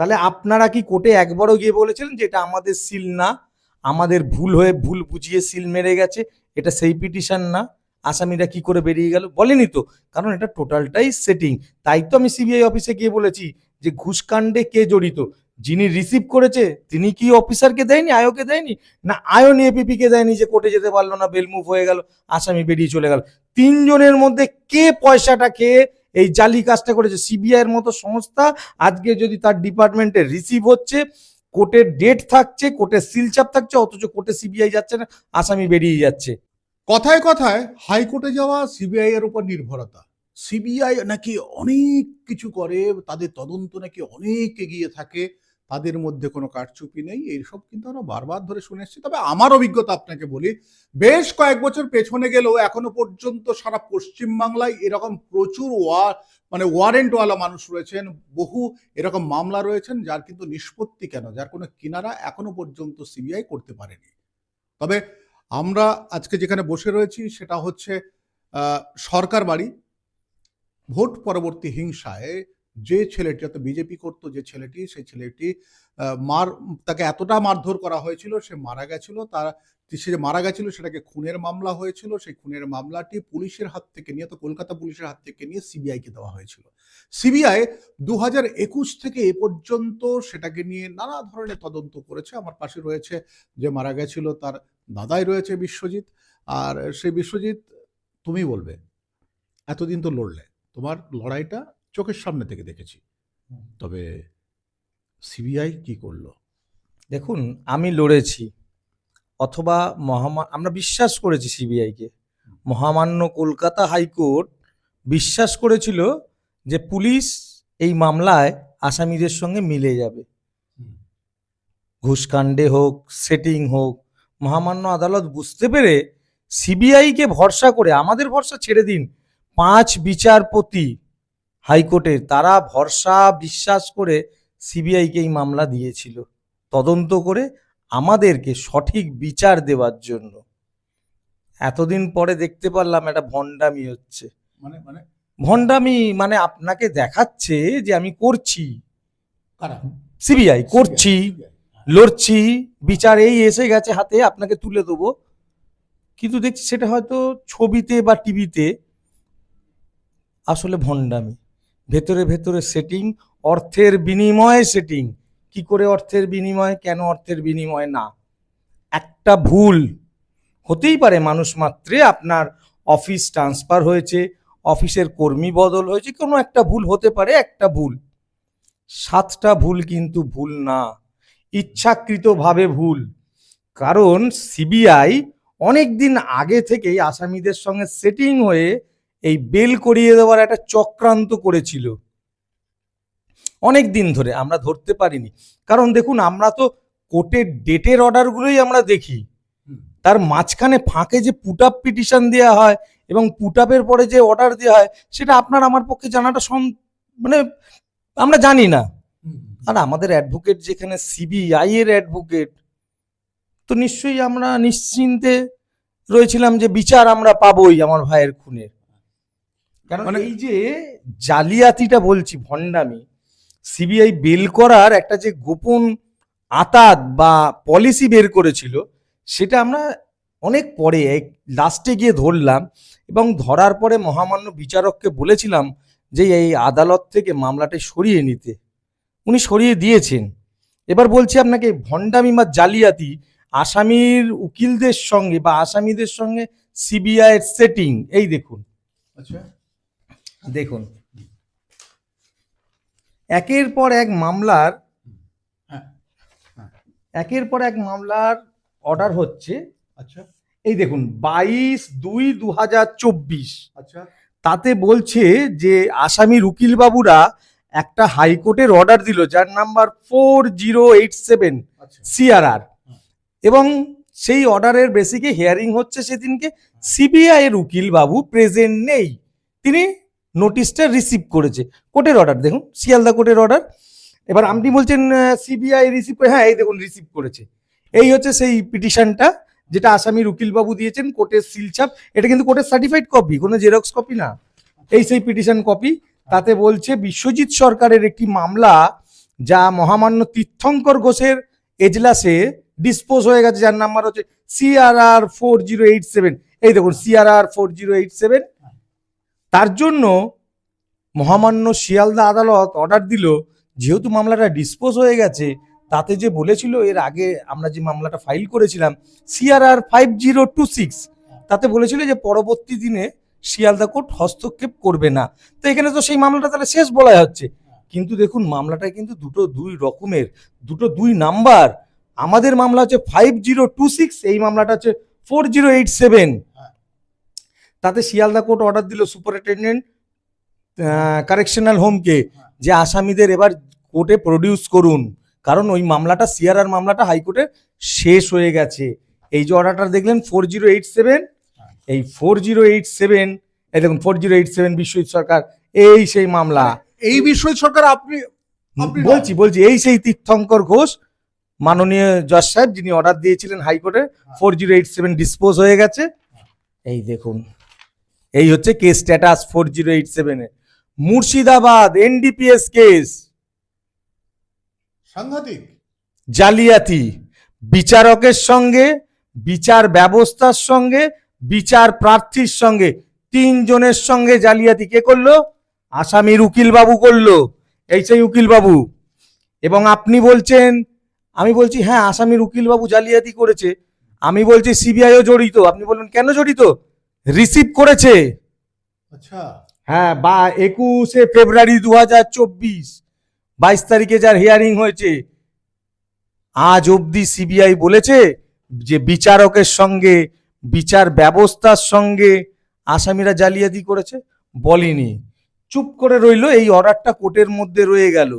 তাহলে আপনারা কি কোর্টে একবারও গিয়ে বলেছিলেন যে এটা আমাদের সিল না? আমাদের ভুল হয়ে ভুল বুঝিয়ে সিল মেরে গেছে। এটা সেই পিটিশন না। আসামিরা কি করে বেরিয়ে গেল? বলেনি তো। কারণ এটা টোটালটাই সেটিং। তাই তো আমি সিবিআই অফিসে গিয়ে বলেছি যে ঘুষকাণ্ডে কে জড়িত? যিনি রিসিভ করেছে, তিনি কি অফিসারকে দেয়নি? আয়োকে দেয়নি? না আয়ো নিয়ে পিপিকে দেয়নি যে কোর্টে যেতে পারল না বেলমুভ হয়ে গেল, আসামি বেরিয়ে চলে গেল। তিনজনের মধ্যে কে পয়সাটা খেয়ে এই জালি কাজটা করেছে সিবিআইয়ের মতো সংস্থা। আজকে যদি তার ডিপার্টমেন্টে রিসিভ হচ্ছে কোর্টের ডেট থাকছে কোর্টের সিলচাপ থাকছে, অথচ কোর্টে সিবিআই যাচ্ছে না, আসামি বেরিয়ে যাচ্ছে। কথায় কথায় হাইকোর্টে যাওয়া সিবিআই এর উপর নির্ভরতা। সিবিআই নাকি অনেক কিছু করে, তাদের তদন্ত নাকি অনেক এগিয়ে থাকে। তাদের মধ্যে কোনো কারচুপি নেই, এইসব কিন্তু আমরা বারবার ধরে শুনে এসেছি। তবে আমার অভিজ্ঞতা আপনাকে বলি, বেশ কয়েক বছর পেছনে গেলেও এখনও পর্যন্ত সারা পশ্চিম বাংলায় এরকম প্রচুর ওয়ার মানে ওয়ারেন্টওয়ালা মানুষ রয়েছেন, বহু এরকম মামলা রয়েছেন, যার কিন্তু নিষ্পত্তি কেন? যার কোনো কিনারা এখনও পর্যন্ত সিবিআই করতে পারেনি। তবে আমরা আজকে যেখানে বসে রয়েছি, সেটা হচ্ছে সরকার বাড়ি, ভোট পরবর্তী হিংসায় যে ছেলেটি, অর্থাৎ বিজেপি করতো যে ছেলেটি, সেই ছেলেটি মার, তাকে এতটা মারধর করা হয়েছিল, সে মারা গেছিল, তার, সে যে মারা গেছিল, সেটাকে খুনের মামলা হয়েছিল, সেই খুনের মামলাটি পুলিশের হাত থেকে নিয়ে তো কলকাতা পুলিশের হাত থেকে নিয়ে সিবিআইকে দেওয়া হয়েছিল। সিবিআই দু হাজার একুশ থেকে এ পর্যন্ত সেটাকে নিয়ে নানা ধরনের তদন্ত করেছে। আমার পাশে রয়েছে যে মারা গেছিল, তার দাদাই রয়েছে বিশ্বজিৎ, আর সেই বিশ্বজিৎ, তুমি বলবে, এতদিন তো লড়লে, তোমার লড়াইটা চোখের সামনে থেকে দেখেছি। তবে সিবিআই কি করল? দেখুন আমি লড়েছি অথবা মহামা আমরা বিশ্বাস করেছি সিবিআইকে। মহামান্য কলকাতা হাইকোর্ট বিশ্বাস করেছিল যে পুলিশ এই মামলায় আসামিদের সঙ্গে মিলে যাবে। ঘুষকাণ্ডে হোক সেটিং হোক মহামান্য আদালত বুঝতে পেরে সিবিআইকে ভরসা করে আমাদের ভরসা ছেড়ে দিন পাঁচ বিচারপতি হাইকোর্টের। তারা ভরসা বিশ্বাস করে সিবিআইকে এই মামলা দিয়েছিল। তদন্ত করে আমাদেরকে সঠিক বিচার দেওয়ার জন্য। এতদিন পরে দেখতে পারলাম একটা ভণ্ডামি হচ্ছে। মানে মানে? ভণ্ডামি মানে আপনাকে দেখাচ্ছে যে আমি করছি। সিবিআই করছি লড়ছি বিচার এই এসে গেছে হাতে আপনাকে তুলে দেবো। কিন্তু দেখছি সেটা হয়তো ছবিতে বা টিভিতে আসলে ভণ্ডামি। ভেতরে ভেতরে সেটিং অর্থের বিনিময়ে সেটিং কি করে অর্থের বিনিময়ে, কেন অর্থের বিনিময়ে না? একটা ভুল। হতেই পারে মানুষ মাত্রে আপনার অফিস ট্রান্সফার হয়েছে অফিসের কর্মী বদল হয়েছে, কোনো একটা ভুল হতে পারে, একটা ভুল। সাতটা ভুল কিন্তু ভুল না, ইচ্ছাকৃতভাবে ভুল। কারণ সিবিআই অনেক দিন আগে থেকেই আসামিদের সঙ্গে সেটিং হয়ে এই বেল করিয়ে দেওয়ার একটা চক্রান্ত করেছিল। অনেক দিন ধরে আমরা ধরতে পারিনি। কারণ দেখুন আমরা তো কোর্টের ডেটের অর্ডারগুলোই আমরা দেখি। তার মাঝখানে ফাঁকে যে পুট আপ পিটিশন দেওয়া হয় এবং পুট আপের পরে যে অর্ডার দেওয়া হয় সেটা আপনার আমার পক্ষে জানাটা সম মানে আমরা জানি না। আর আমাদের অ্যাডভোকেট যেখানে সিবিআই এর অ্যাডভোকেট তো নিশ্চয়ই আমরা নিশ্চিন্তে রয়েছিলাম যে বিচার আমরা পাবোই আমার ভাইয়ের খুনের। কারণ মানে- এই যে জালিয়াতিটা বলছি ভণ্ডামি সিবিআই বেল করার একটা যে গোপন আতাত বা পলিসি বের করেছিল সেটা আমরা অনেক পরে লাস্টে গিয়ে ধরলাম এবং ধরার পরে মহামান্য বিচারককে বলেছিলাম যে এই আদালত থেকে মামলাটা সরিয়ে নিতে। উনি সরিয়ে দিয়েছেন। এবার বলছি আপনাকে ভণ্ডামি বা জালিয়াতি আসামির উকিলদের সঙ্গে বা আসামিদের সঙ্গে সিবিআই এর সেটিং এই দেখুন। আচ্ছা। দেখুন। একের পর এক মামলার হ্যাঁ হ্যাঁ। একের পর এক মামলার অর্ডার হচ্ছে। আচ্ছা। এই দেখুন বাইশ দুই দু হাজার চব্বিশ। আচ্ছা। তাতে বলছে যে আসামি উকিল বাবুরা একটা হাইকোর্টের অর্ডার দিল যার number four zero eight seven CRR এবং সেই অর্ডারের বেসিকে হিয়ারিং হচ্ছে সেদিনকে। সিবিআই এর উকিল বাবু প্রেজেন্ট নেই। তিনি নোটিশটা রিসিভ করেছে। কোর্টের অর্ডার দেখুন, শিয়ালদা কোর্টের অর্ডার এবার আপনি বলছেন সিবিআই রিসিভ করে হ্যাঁ এই দেখুন রিসিভ করেছে। এই হচ্ছে সেই পিটিশনটা যেটা আসামির উকিল বাবু দিয়েছেন, কোর্টের সিলছাপ এটা কিন্তু কোর্টের সার্টিফাইড কপি কোনো জেরক্স কপি না। এই সেই পিটিশন কপি তাতে বলছে, বিশ্বজিৎ সরকারের একটি মামলা, যা মহামান্য তীর্থঙ্কর ঘোষের এজলাসে ডিসপোজ হয়ে গেছে, যার নাম্বার হচ্ছে CRR four zero eight seven এই দেখুন CRR four zero eight seven তার জন্য মহামান্য শিয়ালদা আদালত অর্ডার দিল, যেহেতু মামলাটা ডিসপোজ হয়ে গেছে, তাতে যে বলেছিল এর আগে আমরা যে মামলাটা ফাইল করেছিলাম CRR five zero two six তাতে বলেছিল যে পরবর্তী দিনে শিয়ালদা কোর্ট হস্তক্ষেপ করবে না। তো এখানে তো সেই মামলাটা তাহলে শেষ বলা হচ্ছে। কিন্তু দেখুন মামলাটা কিন্তু দুটো দুই রকমের, দুটো দুই নাম্বার। আমাদের মামলা হচ্ছে ফাইভ জিরো টু সিক্স এই মামলাটা হচ্ছে ফোর জিরো এইট সেভেন তাতে শিয়ালদা কোর্ট অর্ডার দিল সুপারিনটেন্ডেন্ট কারেকশনাল হোমকে যে আসামিদের এবার কোর্টে প্রডিউস করুন। কারণ ওই মামলাটা সিআরআর মামলাটা হাইকোর্টে শেষ হয়ে গেছে। এই যে অর্ডারটা দেখলেন ফোর জিরো এইট সেভেন এই ফোর জিরো এইট সেভেন এই দেখুন four zero eight seven Biswajit Sarkar এই সেই মামলা। এই বিষয় সরকার আপনি আপনি বলছি বলছি এই সেই তীর্থঙ্কর ঘোষ মাননীয় জজ সাহেব যিনি অর্ডার দিয়েছিলেন হাইকোর্টে four zero eight seven dispose হয়ে গেছে। এই দেখুন এই হচ্ছে case status four zero eight সেভেনে মুর্শিদাবাদ এনডিপিএস কেস সাংঘাতিক। জালিয়াতি। বিচারকের সঙ্গে বিচার ব্যবস্থার সঙ্গে বিচার প্রার্থীর সঙ্গে তিনজনের সঙ্গে জালিয়াতি। কে করল? আসামির উকিল বাবু করল। এই সেই উকিল বাবু এবং আপনি বলছেন আমি বলছি হ্যাঁ আসামির উকিল বাবু জালিয়াতি করেছে। আমি বলছি সিবিআইও জড়িত। আপনি বলবেন কেন জড়িত? রিসিভ করেছে। আচ্ছা। হ্যাঁ বা একুশে ফেব্রুয়ারি দু হাজার চব্বিশ বাইশ তারিখে যার হিয়ারিং হয়েছে আজ অবধি সিবিআই বলেছে যে বিচারকের সঙ্গে বিচার ব্যবস্থার সঙ্গে আসামিরা জালিয়াতি করেছে বলেনি। চুপ করে রইল এই অর্ডারটা কোর্টের মধ্যে রয়ে গেল।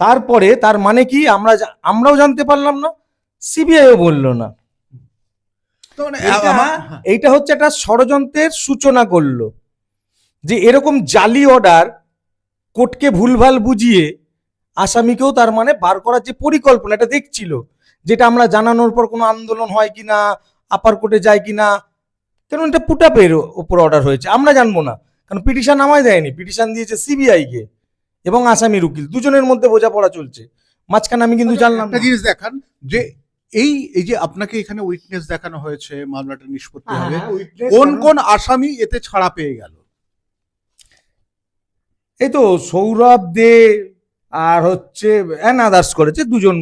তারপরে তার মানে কি? আমরা আমরাও জানতে পারলাম না সিবিআইও বলল না। এইটা- হ্যাঁ। এইটা হচ্ছে একটা ষড়যন্ত্রের সূচনা করল যে এরকম জালি অর্ডার কোর্টকে ভুলভাল বুঝিয়ে আসামিকেও তার মানে বার করার যে পরিকল্পনা এটা দেখছিল যেটা আমরা জানানোর পর কোনো আন্দোলন হয় কি না আপার কোর্টে যায় কিনা কেন এটা পুটাপের ওপর অর্ডার হয়েছে আমরা জানব না কারণ পিটিশন আমায় দেয়নি পিটিশন দিয়েছে সিবিআই কে এবং আসামির উকিল দুজনের মধ্যে বোঝাপড়া চলছে মাঝখানে আমি কিন্তু জানলাম একটা জিনিস দেখান যে এই এই যে আপনাকে এখানে উইটনেস দেখানো হয়েছে মামলাটা নিষ্পত্তি হবে হ্যাঁ, কোন কোন আসামি এতে ছাড়া পেয়ে গেল? এই তো সৌরভ দে আর হচ্ছে অ্যানাদার্স করেছে দুজন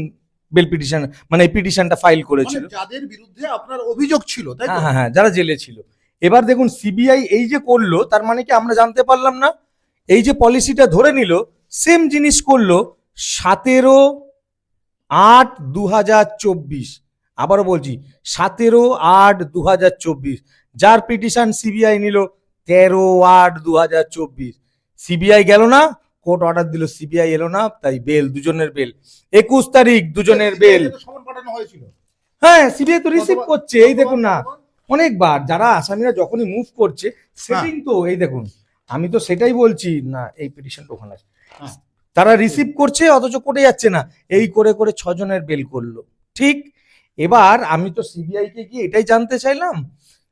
বেল পিটিশন মানে পিটিশনটা ফাইল করেছিল। মানে যাদের বিরুদ্ধে আপনার অভিযোগ ছিল তাই তো? হ্যাঁ হ্যাঁ হ্যাঁ যারা জেলে ছিল। এবার দেখুন সিবিআই এই যে করল তার মানে কি আমরা জানতে পারলাম না? এই যে পলিসিটা ধরে নিল সেম জিনিস করল সতেরো আট দু হাজার চব্বিশ। আবারও বলছি সতেরো আট দু হাজার চব্বিশ। যার পিটিশন সিবিআই নিল তেরো আট দু হাজার চব্বিশ। সিবিআই গেল না কোর্ট অর্ডার দিল সিবিআই এলো না তাই বেল দুজনের বেল। একুশ তারিখ দুজনের বেল। হ্যাঁ সিবিআই তো রিসিভ করছে এই দেখুন না। অনেকবার যারা আসামিরা যখনই মুভ করছে সেটিং তো এই দেখুন আমি তো সেটাই বলছি না এই পিটিশনটা ওখানে আছে। হ্যাঁ। তারা রিসিভ করছে, অথচ কোর্টে যাচ্ছে না। এই করে করে ছজনের বেল করল। ঠিক? এবার আমি তো সিবিআই কে গিয়ে এটাই জানতে চাইলাম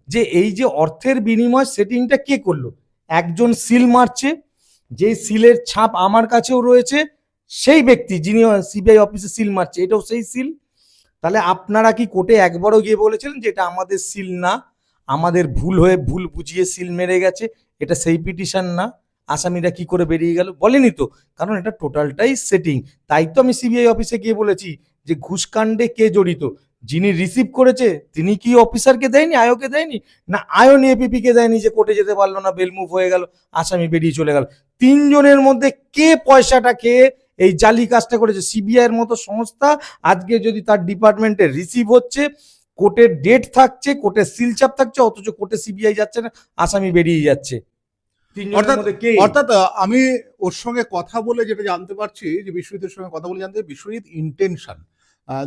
যে এই যে অর্থের বিনিময় সেটিংটা কে করল? একজন সিল মারছে যে সিলের ছাপ আমার কাছেও রয়েছে, সেই ব্যক্তি যিনি সিবিআই অফিসে সিল মারছে, এটাও সেই সিল তাহলে আপনারা কি কোর্টে একবারও গিয়ে বলেছিলেন যে এটা আমাদের সিল না? আমাদের ভুল হয়ে ভুল বুঝিয়ে সিল মেরে গেছে, এটা সেই পিটিশন না? আসামিরা কি করে বেরিয়ে গেল? বলেনি তো। কারণ এটা টোটালটাই সেটিং তাই তো আমি সিবিআই অফিসে গিয়ে বলেছি যে ঘুষকাণ্ডে কে জড়িত? যিনি রিসিভ করেছে, তিনি কি অফিসারকে দেয়নি আয়োকে দেয়নি? না আয়ো নিয়ে পিপিকে দেয়নি যে কোর্টে যেতে পারল না বেলমুভ হয়ে গেল, আসামি বেরিয়ে চলে গেল। তিনজনের মধ্যে কে পয়সাটা খেয়ে এই জালি কাজটা করেছে? সিবিআই এর মতো সংস্থা আজকে যদি তার ডিপার্টমেন্টে রিসিভ হচ্ছে কোর্টের ডেট থাকছে কোর্টের সিলচাপ থাকছে, অথচ কোর্টে সিবিআই যাচ্ছে না, আসামি বেরিয়ে যাচ্ছে। অর্থাৎ আমি ওর সঙ্গে কথা বলে যেটা জানতে পারছি যে বিশ্বজিতের সঙ্গে কথা বলে জানতে বিশ্বজিৎ ইন্টেনশন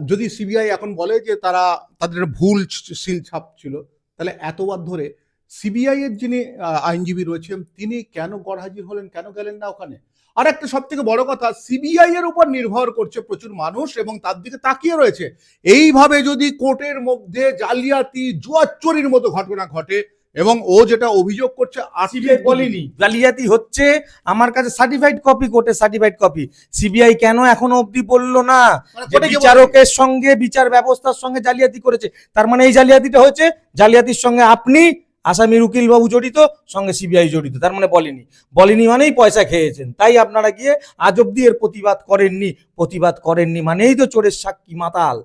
যদি সিবিআই এখন বলে যে তারা তাদের ভুল সিল ছাপ ছিল তাহলে এতবার ধরে সিবিআই এর যিনি আইনজীবী রয়েছেন তিনি কেন গড়হাজির হলেন কেন গেলেন না ওখানে? আর একটা সব থেকে বড় কথা সিবিআই এর উপর নির্ভর করছে প্রচুর মানুষ এবং তার দিকে তাকিয়ে রয়েছে। এইভাবে যদি কোর্টের মধ্যে জালিয়াতি জুয়াচুরির মতো ঘটনা ঘটে এবং ও যেটা অভিযোগ করছে সিবিআই বলিনি। জালিয়াতি হচ্ছে আমার কাছে সার্টিফাইড কপি কোর্টে সার্টিফাইড কপি সিবিআই কেন এখনও অবধি বলল না মানে বিচারকের সঙ্গে বিচার ব্যবস্থার সঙ্গে জালিয়াতি করেছে। তার মানে এই জালিয়াতিটা হয়েছে জালিয়াতির সঙ্গে আপনি আসামির উকিল বাবু জড়িত সঙ্গে সিবিআই জড়িত। তার মানে বলেনি। বলেনি মানেই পয়সা খেয়েছেন। তাই আপনারা গিয়ে আজ অব্দি এর প্রতিবাদ করেননি। প্রতিবাদ করেননি মানেই তো চোরের সাক্ষী মাতাল।